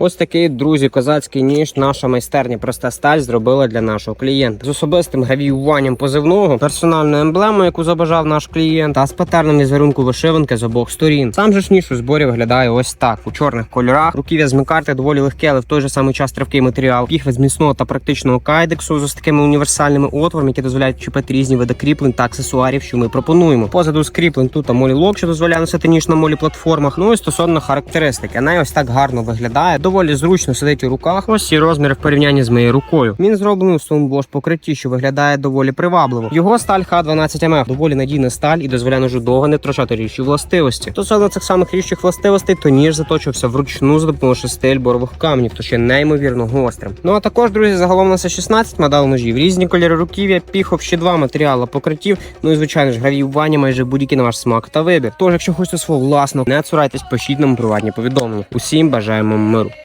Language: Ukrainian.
Ось такий, друзі, козацький ніж. Наша майстерня проста сталь зробила для нашого клієнта з особистим гравіюванням позивного, персональною емблемою, яку забажав наш клієнт, та з патерном візерунку вишиванки з обох сторін. Сам же ж ніж у зборі виглядає ось так: у чорних кольорах. Руків'я з микарти доволі легке, але в той же самий час тривкий матеріал. Піхви з міцного та практичного кайдексу з ось такими універсальними отворами, які дозволяють чіпати різні види кріплень та аксесуарів, що ми пропонуємо. Позаду скріплень тут молі лок, що дозволяє носити ніж на молі платформах. Ну і стосовно характеристики, вона ось так гарно виглядає. Доволі зручно сидить у руках. Ось ці розміри в порівнянні з моєю рукою. Він зроблений у стоунблош покритті, що виглядає доволі привабливо. Його сталь Х12 МФ доволі надійна сталь і дозволяє ножу довго не втрачати ріжчі властивості. Стосовно цих самих ріжчих властивостей, то ніж заточився вручну за допомогою шести борових камнів, то ще неймовірно гострим. Ну а також, друзі, загалом у нас є 16 модел ножів, різні кольори руків'я, піхов, ще два матеріали покриттів. Ну і звичайно ж гравіювання майже будь-який на ваш смак та вибір. Тож, якщо хочете свого власного, не цурайтесь, пишіть нам приватні повідомлення. Усім бажаємо миру.